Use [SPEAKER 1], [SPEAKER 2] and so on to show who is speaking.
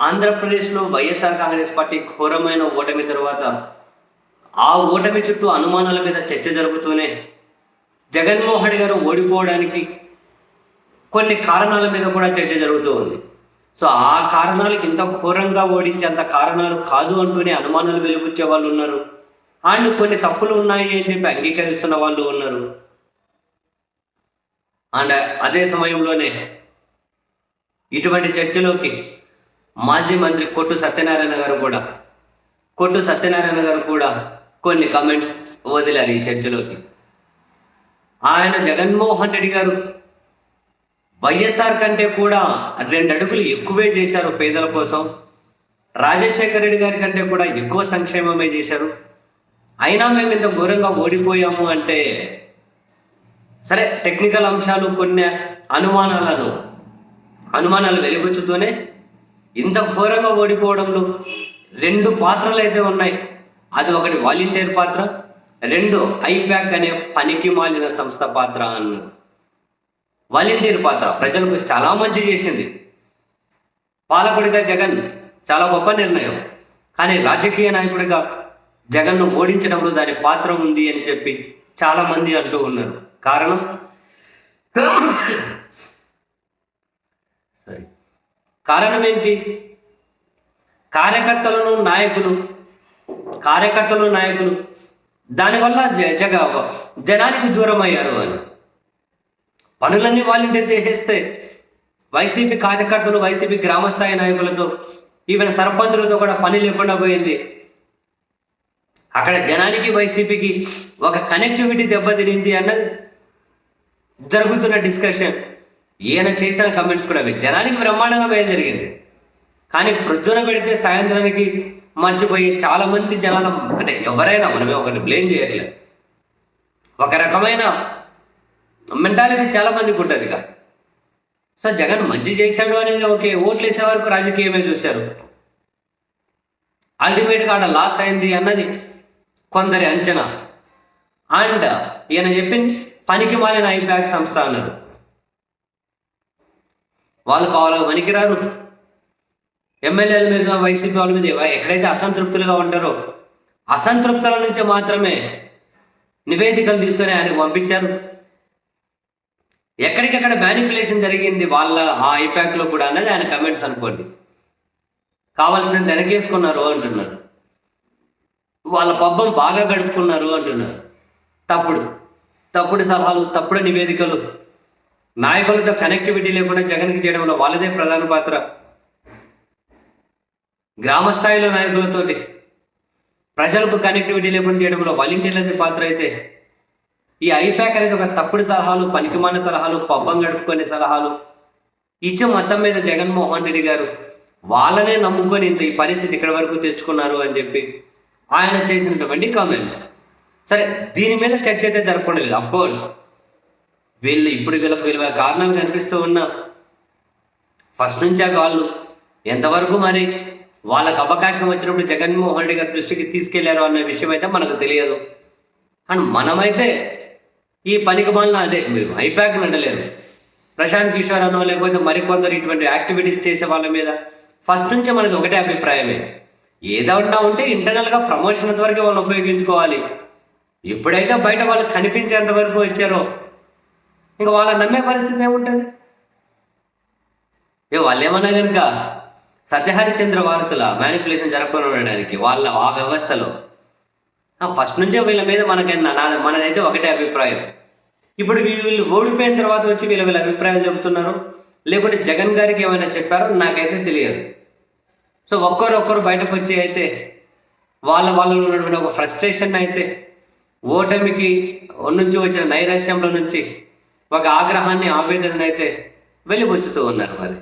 [SPEAKER 1] ఆంధ్రప్రదేశ్లో వైఎస్ఆర్ కాంగ్రెస్ పార్టీ ఘోరమైన ఓటమి తర్వాత ఆ ఓటమి చుట్టూ అనుమానాల మీద చర్చ జరుగుతూనే జగన్మోహన్ గారు ఓడిపోవడానికి కొన్ని కారణాల మీద కూడా చర్చ జరుగుతూ ఉంది. సో ఆ కారణాలకు ఇంత ఘోరంగా ఓడించేంత కారణాలు కాదు అంటూనే అనుమానాలు వెలుగుచ్చే వాళ్ళు ఉన్నారు. అండ్ కొన్ని తప్పులు ఉన్నాయి అని చెప్పి అంగీకరిస్తున్న వాళ్ళు ఉన్నారు. అండ్ అదే సమయంలోనే ఇటువంటి చర్చలోకి మాజీ మంత్రి కొట్టు సత్యనారాయణ గారు కూడా. కొట్టు సత్యనారాయణ గారు కూడా కొన్ని కమెంట్స్ వదిలారు ఈ చర్చలోకి. ఆయన జగన్మోహన్ రెడ్డి గారు వైఎస్ఆర్ కంటే కూడా రెండు అడుగులు ఎక్కువే చేశారు పేదల కోసం. రాజశేఖర రెడ్డి గారి కంటే కూడా ఎక్కువ సంక్షేమమే చేశారు. అయినా మేము ఇంత ఘోరంగా ఓడిపోయాము అంటే సరే టెక్నికల్ అంశాలు కొన్ని అనుమానాలను అనుమానాలు వెలుగుచ్చుతూనే ఇంత ఘోరంగా ఓడిపోవడంలో రెండు పాత్రలు అయితే ఉన్నాయి. అది ఒకటి వాలంటీర్ పాత్ర రెండు ఐప్యాక్ అనే పనికి మాలిన సంస్థ పాత్ర అన్నారు. వాలంటీర్ పాత్ర ప్రజలకు చాలా మంచి చేసింది. పాలకుడిగా జగన్ చాలా గొప్ప నిర్ణయం. కానీ రాజకీయ నాయకుడిగా జగన్ను ఓడించడంలో దాని పాత్ర ఉంది అని చెప్పి చాలామంది అంటూ ఉన్నారు. కారణం సరే కారణం ఏంటి కార్యకర్తలను నాయకులు కార్యకర్తలు నాయకులు దానివల్ల జ జగ జనానికి దూరం అయ్యారు అని. పనులన్నీ వాలంటీర్ చేసేస్తే వైసీపీ కార్యకర్తలు వైసీపీ గ్రామస్థాయి నాయకులతో ఈవెన్ సర్పంచులతో కూడా పని లేకుండా పోయింది. అక్కడ జనానికి వైసీపీకి ఒక కనెక్టివిటీ దెబ్బతినింది అన్నది జరుగుతున్న డిస్కషన్ ఈయన చేసిన కమెంట్స్ కూడా అవి. జనానికి బ్రహ్మాండంగా వేయ జరిగింది. కానీ ప్రొద్దున పెడితే సాయంత్రానికి మర్చిపోయి చాలా మంది జనాల అంటే ఎవరైనా మనమే ఒకరిని బ్లేమ్ చేయట్లేదు ఒక రకమైన మెంటాలిటీ చాలా మందికి ఉంటుంది ఇక. సో జగన్ మంచి చేశాడు అనేది ఓకే. ఓట్లు వేసే వరకు రాజకీయమే చూశారు. అల్టిమేట్గా ఆడ లాస్ అయింది అన్నది కొందరి అంచనా. అండ్ ఈయన చెప్పింది పనికి మాలిన ఐబ్యాక్ సంస్థ అన్నారు వాళ్ళు కావాలా? పనికిరారు ఎమ్మెల్యేల మీద వైసీపీ వాళ్ళ మీద ఎక్కడైతే అసంతృప్తులుగా ఉంటారో అసంతృప్తుల నుంచి మాత్రమే నివేదికలు తీసుకొని ఆయనకు పంపించారు. ఎక్కడికక్కడ మ్యానిపులేషన్ జరిగింది వాళ్ళ ఆ ఐపాక్ కూడా అన్నది ఆయన కమెంట్స్ అనుకోండి. కావాల్సిన వెనకేసుకున్నారు అంటున్నారు. వాళ్ళ పబ్బం బాగా గడుపుకున్నారు అంటున్నారు. తప్పుడు. తప్పుడు సలహాలు తప్పుడు నివేదికలు నాయకులతో కనెక్టివిటీ లేకుండా జగన్కి చేయడంలో వాళ్ళదే ప్రధాన పాత్ర. గ్రామ స్థాయిలో నాయకులతోటి ప్రజలకు కనెక్టివిటీ లేకుండా చేయడంలో వాలంటీర్లది పాత్ర అయితే ఈ ఐప్యాక్ అనేది ఒక తప్పుడు సలహాలు పనికిమాల సలహాలు పబ్బం గడుపుకునే సలహాలు. ఇచ్చే మొత్తం మీద జగన్మోహన్ రెడ్డి గారు వాళ్ళనే నమ్ముకొని ఇంత ఈ పరిస్థితి ఇక్కడ వరకు తెచ్చుకున్నారు అని చెప్పి ఆయన చేసినటువంటి కామెంట్స్ సరే దీని మీద చర్చ అయితే జరగకుండా లేదు వీళ్ళు ఇప్పుడు వీళ్ళ వీళ్ళ కారణాలు కనిపిస్తూ ఉన్నా ఫస్ట్ నుంచి ఆ వాళ్ళు. ఎంతవరకు మరి వాళ్ళకు అవకాశం వచ్చినప్పుడు జగన్మోహన్ రెడ్డి గారి దృష్టికి తీసుకెళ్ళారు అనే విషయం అయితే మనకు తెలియదు. అండ్ మనమైతే ఈ పనికి మళ్ళీ అదే మీరు ఐపాక్ అంటలేరు ప్రశాంత్ కిషోర్ అనో లేకపోతే మరికొందరు ఇటువంటి యాక్టివిటీస్ చేసే వాళ్ళ మీద ఫస్ట్ నుంచి మనది ఒకటే అభిప్రాయమే. ఏదన్నా ఉంటే ఇంటర్నల్గా ప్రమోషన్ వరకు వాళ్ళు ఉపయోగించుకోవాలి. ఎప్పుడైతే బయట వాళ్ళు కనిపించేంత వరకు వచ్చారో ఇంకా వాళ్ళని నమ్మే పరిస్థితి ఏముంటుంది? ఏ వాళ్ళు ఏమన్నా కనుక సత్యహరిచంద్ర వారసుల మ్యానిపులేషన్ జరగకుండా ఉండడానికి వాళ్ళ ఆ వ్యవస్థలో ఫస్ట్ నుంచే వీళ్ళ మీద మనకైనా నా మనదైతే ఒకటే అభిప్రాయం. ఇప్పుడు వీళ్ళు ఓడిపోయిన తర్వాత వచ్చి వీళ్ళ వీళ్ళ అభిప్రాయాలు చెబుతున్నారు. లేకుంటే జగన్ గారికి ఏమైనా చెప్పారో నాకైతే తెలియదు. సో ఒక్కరు ఒక్కరు బయటకు వచ్చి అయితే వాళ్ళ వాళ్ళలో ఉన్నటువంటి ఒక ఫ్రస్ట్రేషన్ అయితే ఓటమికి నుంచి వచ్చిన నైరాశ్యంలో నుంచి ఒక ఆగ్రహాన్ని ఆవేదనని అయితే వెళ్ళిపోచుతూ ఉన్నారు మరి.